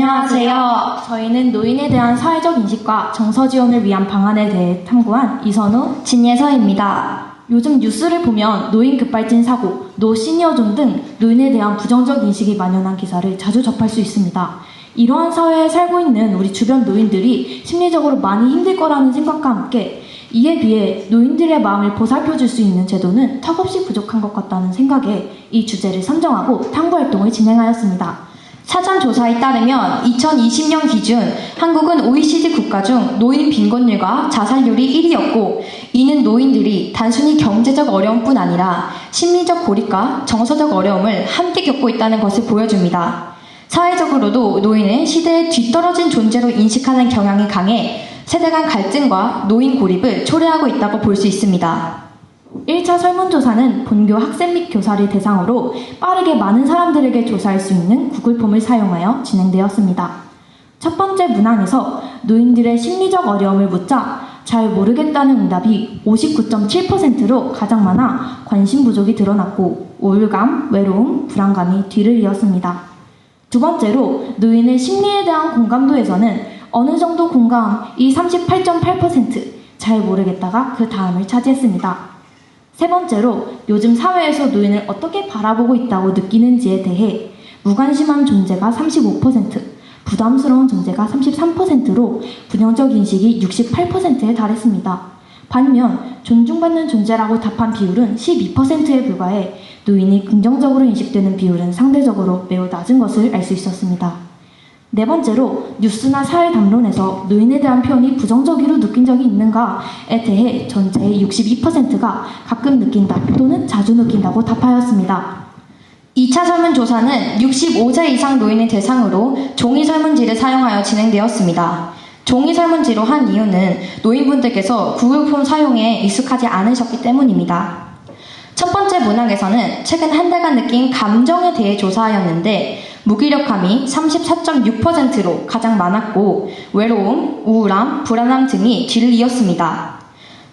안녕하세요. 저희는 노인에 대한 사회적 인식과 정서 지원을 위한 방안에 대해 탐구한 이선우, 진예서입니다. 요즘 뉴스를 보면 노인 급발진 사고, 노 시니어 존 등 노인에 대한 부정적 인식이 만연한 기사를 자주 접할 수 있습니다. 이러한 사회에 살고 있는 우리 주변 노인들이 심리적으로 많이 힘들 거라는 생각과 함께 이에 비해 노인들의 마음을 보살펴 줄 수 있는 제도는 턱없이 부족한 것 같다는 생각에 이 주제를 선정하고 탐구 활동을 진행하였습니다. 사전 조사에 따르면 2020년 기준 한국은 OECD 국가 중 노인 빈곤율과 자살률이 1위였고 이는 노인들이 단순히 경제적 어려움뿐 아니라 심리적 고립과 정서적 어려움을 함께 겪고 있다는 것을 보여줍니다. 사회적으로도 노인은 시대에 뒤떨어진 존재로 인식하는 경향이 강해 세대 간 갈등과 노인 고립을 초래하고 있다고 볼 수 있습니다. 1차 설문조사는 본교 학생 및 교사를 대상으로 빠르게 많은 사람들에게 조사할 수 있는 구글 폼을 사용하여 진행되었습니다. 첫 번째 문항에서 노인들의 심리적 어려움을 묻자 잘 모르겠다는 응답이 59.7%로 가장 많아 관심 부족이 드러났고 우울감, 외로움, 불안감이 뒤를 이었습니다. 두 번째로 노인의 심리에 대한 공감도에서는 어느 정도 공감이 38.8%, 잘 모르겠다가 그 다음을 차지했습니다. 세 번째로 요즘 사회에서 노인을 어떻게 바라보고 있다고 느끼는지에 대해 무관심한 존재가 35%, 부담스러운 존재가 33%로 부정적 인식이 68%에 달했습니다. 반면 존중받는 존재라고 답한 비율은 12%에 불과해 노인이 긍정적으로 인식되는 비율은 상대적으로 매우 낮은 것을 알 수 있었습니다. 네 번째로 뉴스나 사회 담론에서 노인에 대한 표현이 부정적으로 느낀 적이 있는가에 대해 전체의 62%가 가끔 느낀다 또는 자주 느낀다고 답하였습니다. 2차 설문조사는 65세 이상 노인을 대상으로 종이 설문지를 사용하여 진행되었습니다. 종이 설문지로 한 이유는 노인분들께서 구글폼 사용에 익숙하지 않으셨기 때문입니다. 첫 번째 문항에서는 최근 한 달간 느낀 감정에 대해 조사하였는데 무기력함이 34.6%로 가장 많았고 외로움, 우울함, 불안함 등이 뒤를 이었습니다.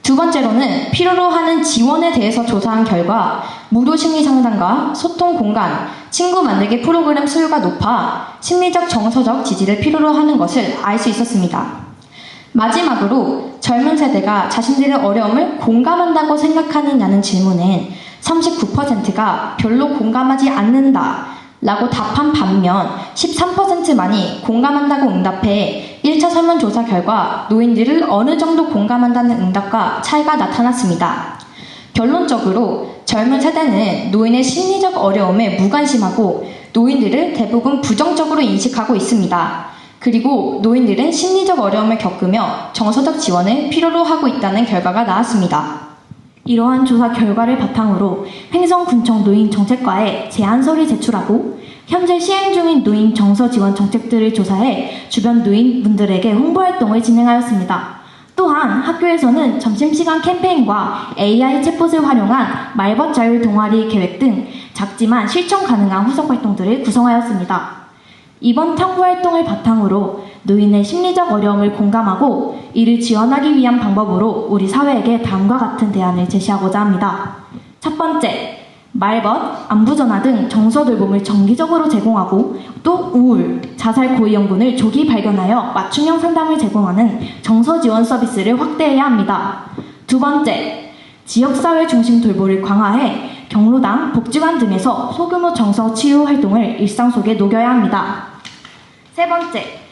두 번째로는 필요로 하는 지원에 대해서 조사한 결과 무료 심리 상담과 소통 공간, 친구 만들기 프로그램 수요가 높아 심리적 정서적 지지를 필요로 하는 것을 알 수 있었습니다. 마지막으로 젊은 세대가 자신들의 어려움을 공감한다고 생각하느냐는 질문엔 39%가 별로 공감하지 않는다 라고 답한 반면 13%만이 공감한다고 응답해 1차 설문조사 결과 노인들을 어느 정도 공감한다는 응답과 차이가 나타났습니다. 결론적으로 젊은 세대는 노인의 심리적 어려움에 무관심하고 노인들을 대부분 부정적으로 인식하고 있습니다. 그리고 노인들은 심리적 어려움을 겪으며 정서적 지원을 필요로 하고 있다는 결과가 나왔습니다. 이러한 조사 결과를 바탕으로 횡성군청 노인 정책과에 제안서를 제출하고 현재 시행 중인 노인 정서 지원 정책들을 조사해 주변 노인분들에게 홍보 활동을 진행하였습니다. 또한 학교에서는 점심시간 캠페인과 AI 챗봇을 활용한 말벗 자율 동아리 계획 등 작지만 실천 가능한 후속 활동들을 구성하였습니다. 이번 탐구 활동을 바탕으로 노인의 심리적 어려움을 공감하고 이를 지원하기 위한 방법으로 우리 사회에게 다음과 같은 대안을 제시하고자 합니다. 첫 번째, 말벗, 안부전화 등 정서 돌봄을 정기적으로 제공하고 또 우울, 자살 고위험군을 조기 발견하여 맞춤형 상담을 제공하는 정서 지원 서비스를 확대해야 합니다. 두 번째, 지역사회 중심 돌보를 강화해 경로당, 복지관 등에서 소규모 정서 치유 활동을 일상 속에 녹여야 합니다. 세 번째,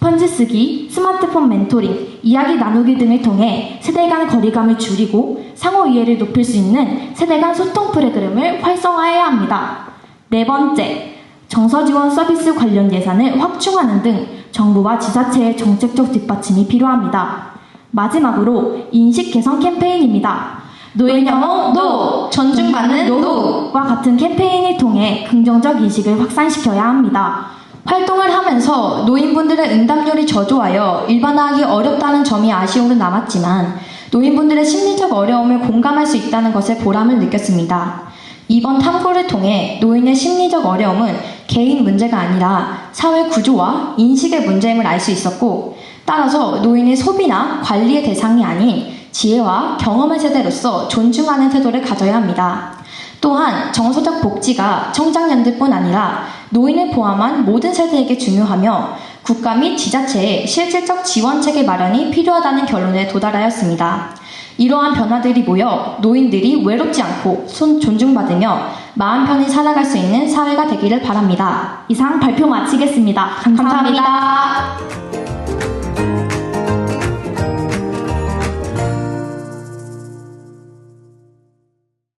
편지 쓰기, 스마트폰 멘토링, 이야기 나누기 등을 통해 세대 간 거리감을 줄이고 상호 이해를 높일 수 있는 세대 간 소통 프로그램을 활성화해야 합니다. 네 번째, 정서 지원 서비스 관련 예산을 확충하는 등 정부와 지자체의 정책적 뒷받침이 필요합니다. 마지막으로 인식 개선 캠페인입니다. 노인 영어 노! 존중받는 노와 같은 캠페인을 통해 긍정적 인식을 확산시켜야 합니다. 활동을 하면서 노인분들의 응답률이 저조하여 일반화하기 어렵다는 점이 아쉬움은 남았지만 노인분들의 심리적 어려움을 공감할 수 있다는 것에 보람을 느꼈습니다. 이번 탐구를 통해 노인의 심리적 어려움은 개인 문제가 아니라 사회 구조와 인식의 문제임을 알 수 있었고 따라서 노인의 소비나 관리의 대상이 아닌 지혜와 경험의 세대로서 존중하는 태도를 가져야 합니다. 또한 정서적 복지가 청장년들뿐 아니라 노인을 포함한 모든 세대에게 중요하며 국가 및 지자체의 실질적 지원 체계 마련이 필요하다는 결론에 도달하였습니다. 이러한 변화들이 모여 노인들이 외롭지 않고 손 존중받으며 마음 편히 살아갈 수 있는 사회가 되기를 바랍니다. 이상 발표 마치겠습니다 감사합니다. 감사합니다.